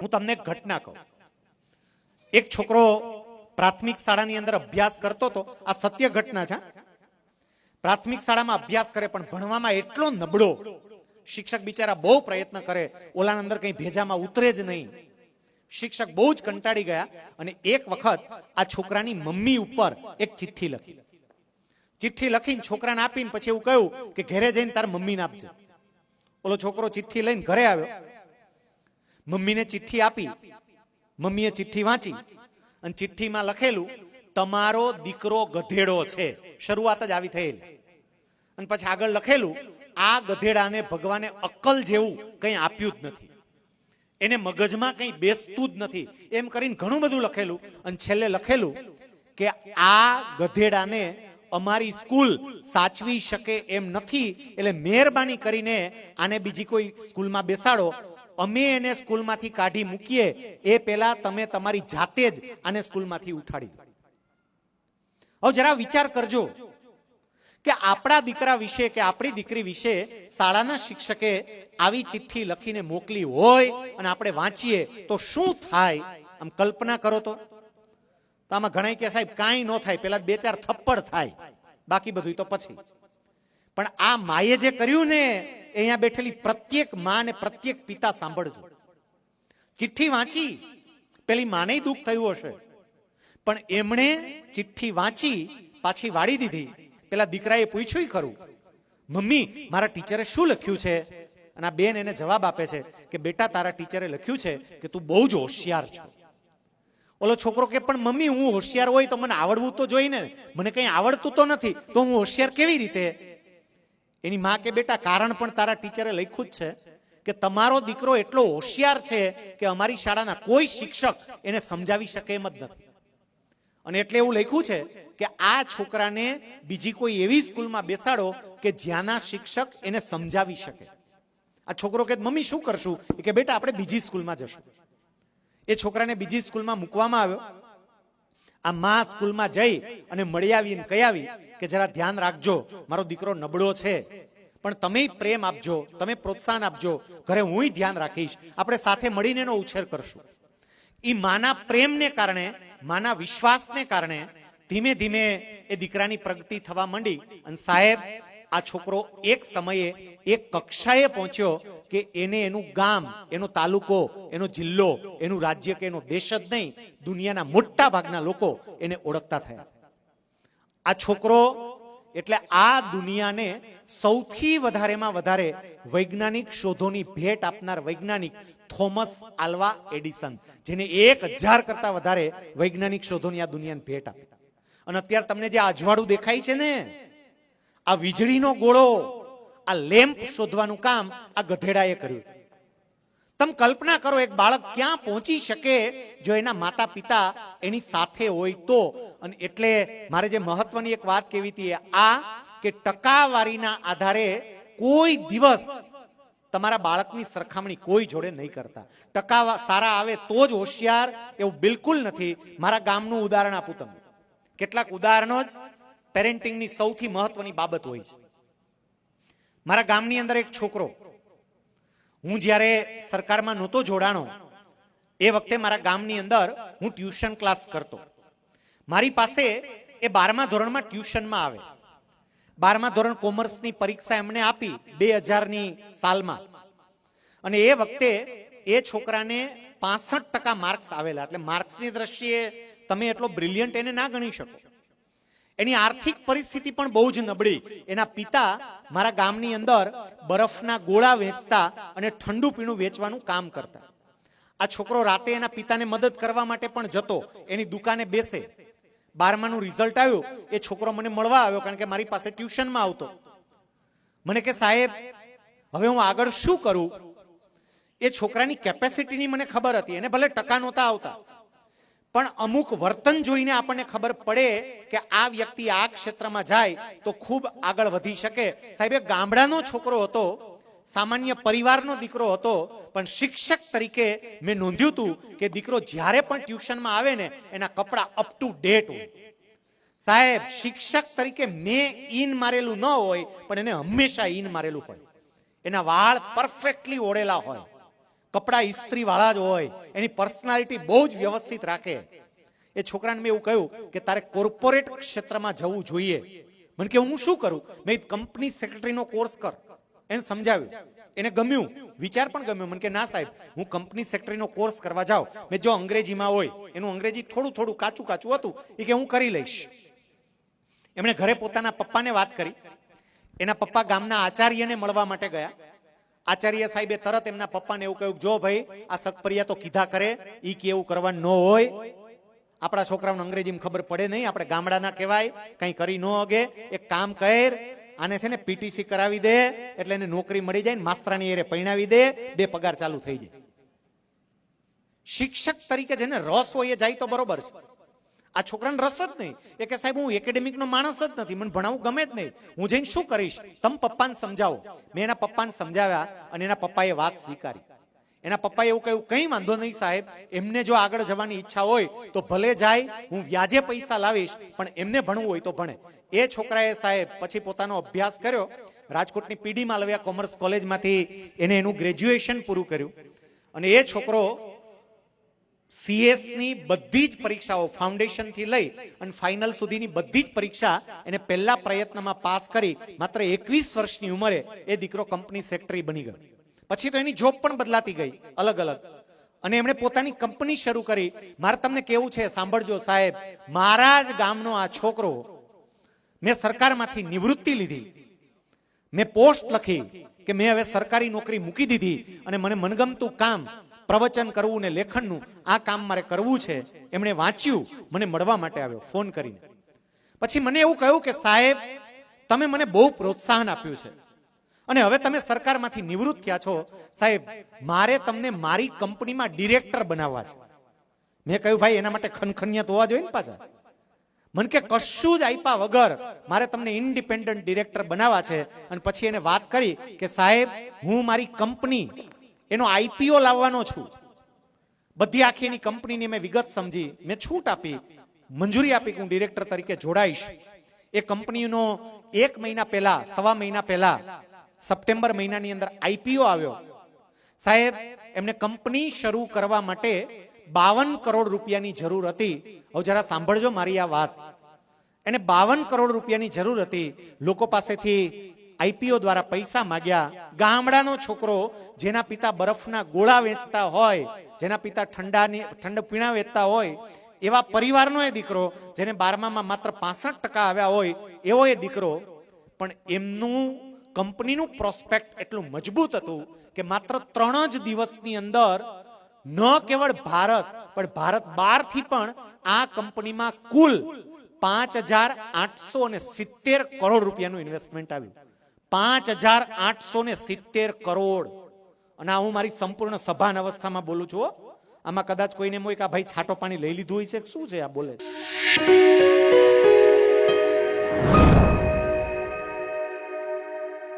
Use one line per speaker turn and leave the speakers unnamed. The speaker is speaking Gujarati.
હું તમને એક ઘટના કહું. એક છોકરો પ્રાથમિક શાળાની અંદર અભ્યાસ કરતો હતો આ સત્ય ઘટના છે પ્રાથમિક શાળામાં અભ્યાસ કરે પણ ભણવામાં એટલો નબળો. શિક્ષક બિચારા બહુ પ્રયત્ન કરે, ઓલાના અંદર કઈ ભેજામાં ઉતરે જ નહીં. શિક્ષક બહુ જ કંટાળી ગયા અને એક વખત આ છોકરાની મમ્મી ઉપર એક ચિઠ્ઠી લખી. ચિઠ્ઠી લખીને છોકરાને આપીને પછી એવું કહ્યું કે ઘરે જઈને તાર મમ્મીને આપજે. ઓલો છોકરો ચિઠ્ઠી લઈને ઘરે આવ્યો. મમ્મીને ચિઠ્ઠી આપી. મમ્મીએ ચિઠ્ઠી વાંચી. અને ચિઠ્ઠીમાં લખેલું, તમારો દીકરો ગધેડો છે. શરૂઆત જ આવી થયેલી. અને પછી આગળ લખેલું, આ ગધેડાને ભગવાને અક્કલ જેવું કંઈ આપ્યું જ નથી. એને મગજમાં કંઈ બેસતું જ નથી. એમ કરીને ઘણું બધું લખેલું. અને છેલ્લે લખેલું કે, આ ગધેડાને અમારી સ્કૂલ સાચવી શકે એમ નથી. એટલે મહેરબાની કરીને આને બીજી કોઈ સ્કૂલમાં બેસાડો. અમે એને સ્કૂલમાંથી કાઢી મૂકીએ, એ પહેલા તમે તમારી જાતે જ આને સ્કૂલમાંથી ઉઠાડી હવે જરા વિચાર કરજો કે આપણા દીકરા વિશે કે આપણી દીકરી વિશે શાળાના શિક્ષકે આવી ચિઠ્ઠી લખીને મોકલી હોય અને આપણે વાંચીએ, તો શું થાય? આમ કલ્પના કરો તો. આમાં ઘણા કે સાહેબ કાંઈ ન થાય પેલા બે ચાર થપ્પડ થાય. બાકી બધું તો પછી. પણ આ માએ જે કર્યું ને અહીંયા બેઠેલી પ્રત્યેકમાં ને પ્રત્યેક પિતા સાંભળજો. ચિઠ્ઠી વાંચી, પેલી માને દુઃખ થયું હશે. પણ એમણે ચિઠ્ઠી વાંચી, પાછી વાળી દીધી. પેલા દીકરાએ પૂછ્યું ખરું, મમ્મી, મારા ટીચરે શું લખ્યું છે? અને આ બેન એને જવાબ આપે છે કે, બેટા, તારા ટીચરે લખ્યું છે કે તું બહુ જ હોશિયાર છો. ઓલો છોકરો કે, પણ મમ્મી, હું હોશિયાર હોય તો મને આવડવું તો જોઈને? મને કંઈ આવડતું તો નથી, તો હું હોશિયાર કેવી રીતે? એની માં કે બેટા, કારણ પણ તારા ટીચરે લખ્યું જ છે કે તમારો દીકરો એટલો હોશિયાર છે કે અમારી શાળાના કોઈ શિક્ષક એને સમજાવી શકે એમ જ નથી. અને એટલે એવું લખ્યું છે કે આ છોકરાને બીજી કોઈ એવી સ્કૂલમાં બેસાડો કે જ્યાંના શિક્ષક એને સમજાવી શકે. આ છોકરો કે, મમ્મી, શું કરશું? કે, બેટા, આપણે બીજી સ્કૂલમાં જશું. એ છોકરાને બીજી સ્કૂલમાં મૂકવામાં આવ્યો. આ માં સ્કૂલમાં જઈ અને મળી આવીને કહી આવી કે જરા ધ્યાન રાખજો, મારો દીકરો નબળો છે. પણ તમે પ્રેમ આપજો, તમે પ્રોત્સાહન આપજો, ઘરે હું ધ્યાન રાખીશ. આપણે સાથે મળીને એનો ઉછેર કરશું. એ માના પ્રેમને કારણે, માના વિશ્વાસને કારણે ધીમે ધીમે એ દીકરાની પ્રગતિ થવા માંડી અને સાહેબ આ છોકરો એક સમયે એક કક્ષાએ પહોંચ્યો કે એને એનું ગામ, એનો તાલુકો, એનો જિલ્લો, એનું રાજ્ય કે એનો દેશ જ નહીં, દુનિયાના મોટા ભાગના લોકો એને ઓળખતા થયા. આ છોકરો એટલે આ દુનિયાને સૌથી વધારેમાં વધારે વૈજ્ઞાનિક શોધોની ભેટ આપનાર વૈજ્ઞાનિક થોમસ આલ્વા એડિસન, જેને એક હજાર કરતા વધારે વૈજ્ઞાનિક શોધોની આ દુનિયાને ભેટ આપી. અને અત્યારે તમને જે અજવાળું દેખાય છે ને આ વીજળીનો ગોળો, આ લેમ્પ શોધવાનું કામ આ ગધેડાએ કર્યું. તમે કલ્પના કરો, એક બાળક ક્યાં પહોંચી શકે જો એના માતા પિતા એની સાથે હોય તો? અને એટલે મારે જે મહત્વની એક વાત કેવી હતી આ કે ટકાવારીના આધારે કોઈ દિવસ તમારા બાળકની સરખામણી કોઈ જોડે નહીં કરતા. ટકા સારા આવે તો જ હોશિયાર એવું બિલકુલ નથી. મારા ગામનું ઉદાહરણ આપું તમને. કેટલાક ઉદાહરણો જ પેરેન્ટિંગની સૌથી મહત્વની બાબત હોય છે. મારા ગામની અંદર એક છોકરો, હું જ્યારે સરકારમાં નહોતો જોડાણો, એ વખતે મારા ગામની અંદર હું ટ્યુશન ક્લાસ કરતો. મારી પાસે એ બારમા ધોરણમાં ટ્યુશનમાં આવે. બારમા ધોરણ કોમર્સની પરીક્ષા એમણે આપી બે હજારની સાલમાં. અને એ વખતે એ છોકરાને પાસઠ ટકા માર્ક્સ આવેલા. એટલે માર્ક્સની દ્રષ્ટિએ તમે એટલો બ્રિલિયન્ટ એને ના ગણી શકો. એની આર્થિક પરિસ્થિતિ પણ બહુ જ નબળી. એના પિતા મારા ગામની અંદર બરફના ગોળા વેચતા અને ઠંડુ પીણું વેચવાનું કામ કરતા. આ છોકરો રાતે એના પિતાને મદદ કરવા માટે પણ જતો, એની દુકાને બેસે. બારમાનું રિઝલ્ટ આવ્યું, એ છોકરો મને મળવા આવ્યો કારણ કે મારી પાસે ટ્યુશનમાં આવતો. મને કે, સાહેબ, હવે હું આગળ શું કરું? એ છોકરાની કેપેસિટીની મને ખબર હતી, એને ભલે ટકા નહોતા આવતા. પણ અમુક વર્તન જોઈને આપણને ખબર પડે કે આ વ્યક્તિ આ ક્ષેત્રમાં જાય તો ખૂબ આગળ વધી શકે. સાહેબ ગામડાનો છોકરો હતો, સામાન્ય પરિવારનો દીકરો હતો, પણ શિક્ષક તરીકે મેં નોંધ્યું હતું કે દીકરો જ્યારે પણ ટ્યુશનમાં આવે ને, એના કપડા અપ ટુ ડેટ હોય. સાહેબ, શિક્ષક તરીકે મેં ઈન મારેલું ન હોય, પણ એને હંમેશા ઈન મારેલું હોય. એના વાળ પરફેક્ટલી ઓળેલા હોય. કપડા ઇસ્ત્રી વાળા જ હોય, એની પર્સનાલિટી બહુ જ વ્યવસ્થિત રાખે. એ છોકરાને મેં એવું કહ્યું કે તારે કોર્પોરેટ ક્ષેત્રમાં જવું જોઈએ. મને કે હું શું કરું? મેં કંપની સેક્રેટરીનો કોર્સ કર. એને સમજાવ્યું. એને ગમ્યું. વિચાર પણ ગમ્યો. મને કે ના સાહેબ, હું કંપની સેક્રેટરીનો કોર્સ કરવા જાઉં. મેં જો અંગ્રેજીમાં હોય, એનું અંગ્રેજી થોડું થોડું કાચું કાચું હતું, એ કે હું કરી લઈશ. એમણે ઘરે પોતાના પપ્પાને વાત કરી. એના પપ્પા ગામના આચાર્યને મળવા માટે ગયા. આચાર્ય સાહેબે તરત એમના પપ્પાને એવું કહ્યું જો ભાઈ, આ સકપરિયા તો કીધા કરે, ઈ કે એવું કરવાનું ન હોય. આપણા છોકરાઓને અંગ્રેજીમાં ખબર પડે નહીં, આપણે ગામડાના કહેવાય, કંઈ કરી ન અગે એક કામ કર, આને છે ને પીટીસી કરાવી દે, એટલે એને નોકરી મળી જાય ને માસ્તરાની એરે પરણાવી દે, બે પગાર ચાલુ થઈ જાય. શિક્ષક તરીકે જેને રસ હોય એ જાય તો બરોબર છે. આ છોકરાને રસ જ નહીં. એ કે સાહેબ, હું એકેડેમિક નો માણસ જ નથી, મને ભણાવવું ગમે જ નહીં. હું જઈને શું કરીશ? તમ પપ્પાને સમજાવો. મેં એના પપ્પાને સમજાવ્યા અને એના પપ્પાએ વાત સ્વીકારી. એના પપ્પાએ એવું કહ્યું, કંઈ વાંધો નહીં સાહેબ, એમને જો આગળ જવાની ઈચ્છા હોય તો ભલે જાય, હું વ્યાજે પૈસા લાવીશ, પણ એમને ભણવું હોય તો ભણે. એ છોકરાએ સાહેબ પછી પોતાનો અભ્યાસ કર્યો. રાજકોટની પીડી માલવિયા કોમર્સ કોલેજમાંથી એને એનું ગ્રેજ્યુએશન પૂરું કર્યું. અને એ છોકરો સીએસની બધી જ પરીક્ષાઓ ફાઉન્ડેશનથી લઈ અને ફાઇનલ સુધીની બધી જ પરીક્ષા એને પહેલા પ્રયત્નમાં પાસ કરી માત્ર એકવીસ વર્ષની ઉંમરે એ દીકરો કંપની સેક્રેટરી બની ગયો. પછી તો એની જોબ પણ બદલાતી ગઈ, અલગ અલગ. અને એમણે પોતાની કંપની શરૂ કરી. મારે તમને કેવું છે, સાંભળજો સાહેબ. મારા જ ગામનો આ છોકરો મેં સરકારમાંથી નિવૃત્તિ લીધી. મેં પોસ્ટ લખી કે મેં હવે સરકારી નોકરી મૂકી દીધી અને મને મનગમતું કામ પ્રવચન કરવું ને લેખનનું આ કામ મારે કરવું છે, એમણે વાંચ્યું, મને મળવા માટે આવ્યો, ફોન કરીને. પછી મને એવું કહ્યું કે, સાહેબ, તમે મને બહુ પ્રોત્સાહન આપ્યું છે. અને હવે તમે સરકારમાંથી નિવૃત્ત થયા છો. સાહેબ, મારે તમને મારી કંપનીમાં ડિરેક્ટર બનાવવા છે. મેં કહ્યું, ભાઈ, એના માટે ખનખનિયાત હોવા જોઈએ ને પાછા. મન કે, કશું જ આપ્યા વગર મારે તમને ઇન્ડિપેન્ડન્ટ ડિરેક્ટર બનાવવા છે. અને પછી એને વાત કરી કે, સાહેબ, હું મારી કંપની એનો આઈપીઓ લાવવાનો છું. બધી આખી એની કંપનીની મેં વિગત સમજી. મેં છૂટ આપી. મંજૂરી આપી હું ડિરેક્ટર તરીકે જોડાઈશ. એ કંપનીનો એક મહિના પહેલા, સવા મહિના પહેલા, સપ્ટેમ્બર મહિનાની અંદર આઈપીઓ આવ્યો. સાહેબ, એમને કંપની શરૂ કરવા માટે બાવન કરોડ રૂપિયાની જરૂર હતી. હવે જરા સાંભળજો મારી આ વાત. એને બાવન કરોડ રૂપિયાની જરૂર હતી. લોકો પાસેથી આઈપીઓ દ્વારા પૈસા માગ્યા. ગામડાનો છોકરો જેના પિતા બરફના ગોળા વેચતા હોય, જેના પિતા ઠંડાની, ઠંડ પીણા વેચતા હોય, એવા પરિવારનો એ દીકરો જેને બારમામાં માત્ર પાસઠ ટકા આવ્યા હોય, એવો એ દીકરો. પણ એમનું કંપનીનું પ્રોસ્પેક્ટ એટલું મજબૂત હતું કે માત્ર ત્રણ જ દિવસની અંદર, ન કેવળ ભારત, પણ ભારત બહારથી પણ આ કંપનીમાં કુલ પાંચ હજાર આઠસો અને સિત્તેર કરોડ રૂપિયાનું ઇન્વેસ્ટમેન્ટ આવ્યું. પાંચ હજાર આઠસો સિત્તેર કરોડ અને આ હું મારી સંપૂર્ણ સભાન અવસ્થામાં બોલું છું આમાં કદાચ કોઈને એમ હોય કે ભાઈ છાટો પાણી લઈ લીધું હોય છે શું છે આ બોલે?